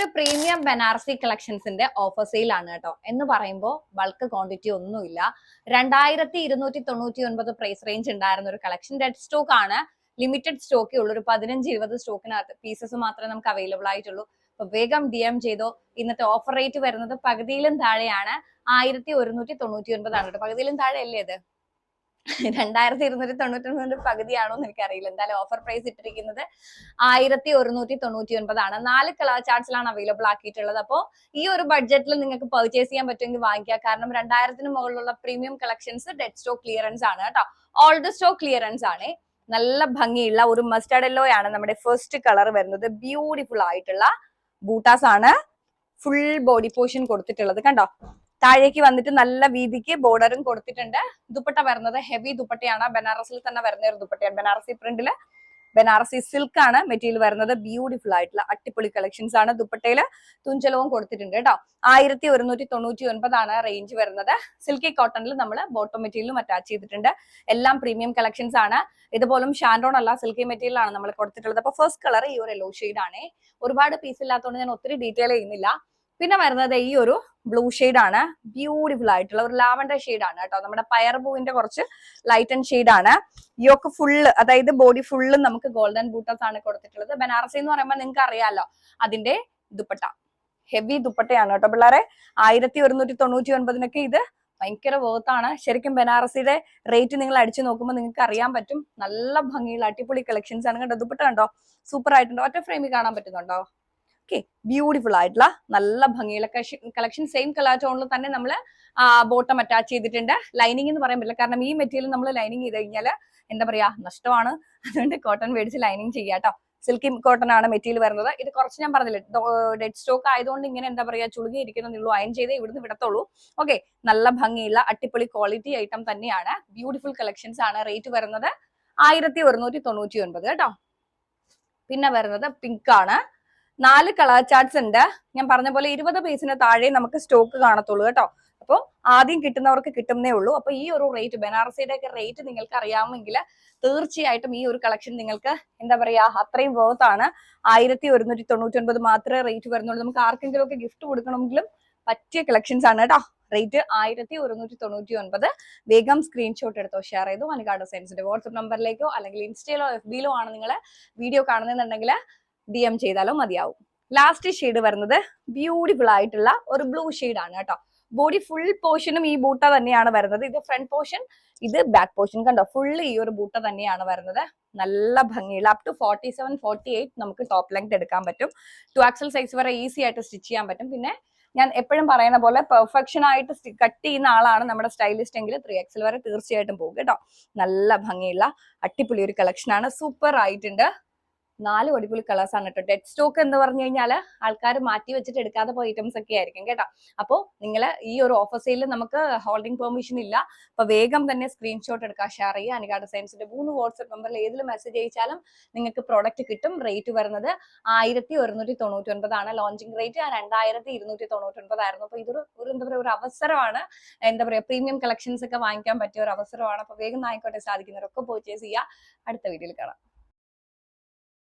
ഒരു പ്രീമിയം ബനാറസി കളക്ഷൻസിന്റെ offer sale ആണ് കേട്ടോ. എന്ന് പറയുമ്പോൾ ബൾക്ക് ക്വാണ്ടിറ്റി ഒന്നുമില്ല. രണ്ടായിരത്തി ഇരുന്നൂറ്റി തൊണ്ണൂറ്റി ഒൻപത് പ്രൈസ് റേഞ്ച് ഉണ്ടായിരുന്ന ഒരു കളക്ഷൻ ഡെഡ് സ്റ്റോക്ക് ആണ്. ലിമിറ്റഡ് സ്റ്റോക്കേ ഉള്ളൂ. ഒരു പതിനഞ്ച് ഇരുപത് സ്റ്റോക്കിനകത്ത് പീസസ് മാത്രമേ നമുക്ക് അവൈലബിൾ ആയിട്ടുള്ളൂ. അപ്പൊ വേഗം ഡി എം ചെയ്തോ. ഇന്നത്തെ ഓഫർ റേറ്റ് വരുന്നത് പകുതിയിലും താഴെയാണ്. ആയിരത്തി ഒരുന്നൂറ്റി തൊണ്ണൂറ്റി ഒൻപതാണ് പകുതിയിലും താഴെ അല്ലേ ഇത്? രണ്ടായിരത്തി ഇരുന്നൂറ്റി തൊണ്ണൂറ്റി ഒൻപതിന്റെ പകുതിയാണോ എന്ന് എനിക്കറിയില്ല. എന്തായാലും ഓഫർ പ്രൈസ് ഇട്ടിരിക്കുന്നത് ആയിരത്തി ഒരുന്നൂറ്റി തൊണ്ണൂറ്റി ഒൻപതാണ് നാല് കളർ ചാർട്ട്സിലാണ് അവൈലബിൾ ആക്കിയിട്ടുള്ളത്. അപ്പോൾ ഈ ഒരു ബഡ്ജറ്റിൽ നിങ്ങൾക്ക് പർച്ചേസ് ചെയ്യാൻ പറ്റുമെങ്കിൽ വാങ്ങിക്കുക. കാരണം രണ്ടായിരത്തിന് മുകളിലുള്ള premium collections dead stock clearance ആണ് കേട്ടോ. ഓൾഡ് സ്റ്റോക്ക് ക്ലിയറൻസ് ആണ്. നല്ല ഭംഗിയുള്ള ഒരു മസ്റ്റർഡ് എല്ലോ ആണ് നമ്മുടെ ഫസ്റ്റ് കളർ വരുന്നത്. ബ്യൂട്ടിഫുൾ ആയിട്ടുള്ള ബൂട്ടാസ് ആണ് ഫുൾ ബോഡി പോർഷൻ കൊടുത്തിട്ടുള്ളത്. കണ്ടോ? താഴേക്ക് വന്നിട്ട് നല്ല വീതിക്ക് ബോർഡറും കൊടുത്തിട്ടുണ്ട്. ദുപ്പട്ട വരുന്നത് ഹെവി ദുപ്പട്ടയാണ്. ബനാറസിൽ തന്നെ വരുന്ന ഒരു ദുപ്പട്ടയാണ്. ബനാറസി പ്രിന്റിൽ ബനാറസി സിൽക്ക് ആണ് മെറ്റീരിയൽ വരുന്നത്. ബ്യൂട്ടിഫുൾ ആയിട്ടുള്ള അട്ടിപ്പൊളി കളക്ഷൻസ് ആണ് ദുപ്പട്ടയിൽ തുഞ്ചലവും കൊടുത്തിട്ടുണ്ട് കേട്ടോ. ആയിരത്തി ഒരുന്നൂറ്റി തൊണ്ണൂറ്റി ഒൻപതാണ് റേഞ്ച് വരുന്നത്. സിൽക്കി കോട്ടണിൽ നമ്മൾ ബോട്ടം മെറ്റീരിയലും അറ്റാച്ച് ചെയ്തിട്ടുണ്ട്. എല്ലാം പ്രീമിയം കളക്ഷൻസ് ആണ്. ഇതുപോലും ഷാൻഡോൺ അല്ല സിൽക്കി മെറ്റീരിയൽ ആണ് നമ്മൾ കൊടുത്തിട്ടുള്ളത്. അപ്പൊ ഫസ്റ്റ് കളർ ഈ ഒരു യെല്ലോ ഷെയ്ഡ് ആണ്. ഒരുപാട് പീസ് ഇല്ലാത്തതുകൊണ്ട് ഞാൻ ഒത്തിരി ഡീറ്റെയിൽ ചെയ്യുന്നില്ല. പിന്നെ വരുന്നത് ഈ ഒരു ബ്ലൂ ആണ്. ബ്യൂട്ടിഫുൾ ആയിട്ടുള്ള ഒരു ലാവൻഡർ ആണ് കേട്ടോ. നമ്മുടെ പയർ പൂവിന്റെ കുറച്ച് ലൈറ്റ് ആൻഡ് ആണ്. ഒക്കെ ഫുള്ള് അതായത് ബോഡി ഫുള്ള് നമുക്ക് ഗോൾഡൻ ബൂട്ടസ് ആണ് കൊടുത്തിട്ടുള്ളത്. ബനാറസി എന്ന് പറയുമ്പോൾ നിങ്ങൾക്ക് അറിയാലോ അതിന്റെ ദുപ്പട്ട. ഹെവി ദുപ്പട്ടയാണ് കേട്ടോ പിള്ളേരെ. ആയിരത്തി ഒരുന്നൂറ്റി തൊണ്ണൂറ്റി ഒൻപതിനൊക്കെ ഇത് ഭയങ്കര വേർത്താണ് ശരിക്കും ബനാറസിയുടെ റേറ്റ് നിങ്ങൾ അടിച്ചു നോക്കുമ്പോൾ നിങ്ങൾക്ക് അറിയാൻ പറ്റും. നല്ല ഭംഗിയുള്ള അടിപൊളി കളക്ഷൻസ് ആണ് കേട്ടോ. ദുപ്പട്ട കണ്ടോ? സൂപ്പർ ആയിട്ടുണ്ടോ. ഒറ്റ ഫ്രെയിമിൽ കാണാൻ പറ്റുന്നുണ്ടോ? ഓക്കെ ബ്യൂട്ടിഫുൾ ആയിട്ടുള്ള നല്ല ഭംഗിയുള്ള കളക്ഷൻ സെയിം കളർ ടോണിൽ തന്നെ നമ്മൾ ബോട്ടം അറ്റാച്ച് ചെയ്തിട്ടുണ്ട്. ലൈനിങ് എന്ന് പറയാൻ പറ്റില്ല. കാരണം ഈ മെറ്റീരിയൽ നമ്മൾ ലൈനിങ് ചെയ്ത് കഴിഞ്ഞാൽ എന്താ പറയാ നഷ്ടമാണ്. അതുകൊണ്ട് കോട്ടൺ മേടിച്ച് ലൈനിങ് ചെയ്യാട്ടോ സിൽക്കി കോട്ടൺ ആണ് മെറ്റീരിയൽ വരുന്നത്. ഇത് കുറച്ച് ഞാൻ പറഞ്ഞില്ല ഡെഡ് സ്റ്റോക്ക് ആയതുകൊണ്ട് ഇങ്ങനെ എന്താ പറയാ ചുളുകിയിരിക്കുന്നുള്ളൂ അയൺ ചെയ്തേ ഇവിടുന്ന് വിടത്തുള്ളൂ. ഓക്കെ നല്ല ഭംഗിയുള്ള അട്ടിപ്പൊളി ക്വാളിറ്റി ഐറ്റം തന്നെയാണ്. ബ്യൂട്ടിഫുൾ കളക്ഷൻസ് ആണ് റേറ്റ് വരുന്നത് ആയിരത്തി ഒരുന്നൂറ്റി തൊണ്ണൂറ്റി ഒൻപത് കേട്ടോ പിന്നെ വരുന്നത് പിങ്ക് ആണ്. നാല് കളർ ചാർട്ട്സ് ഉണ്ട്. ഞാൻ പറഞ്ഞ പോലെ ഇരുപത് പീസിന് താഴെ നമുക്ക് സ്റ്റോക്ക് കാണത്തുള്ളൂ കേട്ടോ. അപ്പോൾ ആദ്യം കിട്ടുന്നവർക്ക് കിട്ടുന്നേ ഉള്ളൂ. അപ്പോൾ ഈ ഒരു റേറ്റ് ബനാറസിയുടെ ഒക്കെ റേറ്റ് നിങ്ങൾക്ക് അറിയാമെങ്കിൽ തീർച്ചയായിട്ടും ഈ ഒരു കളക്ഷൻ നിങ്ങൾക്ക് എന്താ പറയാ അത്രയും വേർത്ത് ആണ്. ആയിരത്തി ഒരുന്നൂറ്റി തൊണ്ണൂറ്റി ഒൻപത് മാത്രമേ റേറ്റ് വരുന്നുള്ളൂ. നമുക്ക് ആർക്കെങ്കിലും ഒക്കെ ഗിഫ്റ്റ് കൊടുക്കണമെങ്കിലും പറ്റിയ കളക്ഷൻസ് ആണ് കേട്ടോ. റേറ്റ് ആയിരത്തി ഒരുന്നൂറ്റി തൊണ്ണൂറ്റി ഒൻപത് വേഗം സ്ക്രീൻഷോട്ട് എടുത്തോ. ഷെയർ ചെയ്തു. മണിക്കാട് സയൻസിന്റെ വാട്സ്ആപ്പ് നമ്പറിലേക്കോ അല്ലെങ്കിൽ ഇൻസ്റ്റയിലോ എഫ് ബിയിലോ ആണ് നിങ്ങൾ വീഡിയോ കാണുന്നുണ്ടെങ്കിൽ ഡി എം ചെയ്താലോ മതിയാവും. ലാസ്റ്റ് ഷെയ്ഡ് വരുന്നത് ബ്യൂട്ടിഫുൾ ആയിട്ടുള്ള ഒരു ബ്ലൂ ആണ് കേട്ടോ. ബോഡി ഫുൾ പോർഷനും ഈ ബൂട്ട തന്നെയാണ് വരുന്നത്. ഇത് ഫ്രണ്ട് പോർഷൻ ഇത് ബാക്ക് പോർഷൻ കണ്ടോ? ഫുള്ള് ഈ ഒരു ബൂട്ട തന്നെയാണ് വരുന്നത്. നല്ല ഭംഗിയുള്ള up to forty seven forty eight നമുക്ക് ടോപ്പ് ലെങ്ത് എടുക്കാൻ പറ്റും. ടു ആക്സൽ സൈസ് വരെ ഈസി ആയിട്ട് സ്റ്റിച്ച് ചെയ്യാൻ പറ്റും. പിന്നെ ഞാൻ എപ്പോഴും പറയുന്ന പോലെ പെർഫെക്ഷൻ ആയിട്ട് കട്ട് ചെയ്യുന്ന ആളാണ് നമ്മുടെ സ്റ്റൈലിസ്റ്റ് എങ്കിൽ ത്രീ എക്സൽ വരെ തീർച്ചയായിട്ടും പോകും കേട്ടോ. നല്ല ഭംഗിയുള്ള അടിപൊളി ഒരു കളക്ഷൻ ആണ്. സൂപ്പർ ആയിട്ടുണ്ട്. നാല് അടിപൊളി കളേഴ്സ് ആണ് കേട്ടോ. ഡെഡ് സ്റ്റോക്ക് എന്ന് പറഞ്ഞു കഴിഞ്ഞാൽ ആൾക്കാർ മാറ്റി വെച്ചിട്ട് എടുക്കാതെ പോയ ഐറ്റംസ് ഒക്കെ ആയിരിക്കും കേട്ടോ. അപ്പോൾ നിങ്ങൾ ഈ ഒരു ഓഫർ സെയിലിൽ നമുക്ക് ഹോൾഡിംഗ് പെർമിഷൻ ഇല്ല. അപ്പൊ വേഗം തന്നെ സ്ക്രീൻഷോട്ട് എടുക്കുക ഷെയർ ചെയ്യുക അനികാട് സയൻസിന്റെ മൂന്ന് വാട്സ്ആപ്പ് നമ്പറിൽ ഏതിൽ മെസ്സേജ് അയച്ചാലും നിങ്ങൾക്ക് പ്രോഡക്റ്റ് കിട്ടും. റേറ്റ് വരുന്നത് ആയിരത്തി ഒരുന്നൂറ്റി തൊണ്ണൂറ്റി ഒൻപതാണ് ലോഞ്ചിങ് റേറ്റ് രണ്ടായിരത്തി ഇരുന്നൂറ്റി തൊണ്ണൂറ്റി ഒൻപതായിരുന്നു അപ്പൊ ഇതൊരു ഒരു എന്താ പറയുക ഒരു അവസരമാണ്. എന്താ പറയുക പ്രീമിയം കളക്ഷൻസ് ഒക്കെ വാങ്ങിക്കാൻ പറ്റിയ ഒരു അവസരമാണ്. അപ്പൊ വേഗം ആയിക്കോട്ടെ സാധിക്കുന്നവരൊക്കെ പർച്ചേസ് ചെയ്യുക അടുത്ത വീഡിയോയിൽ കാണാം.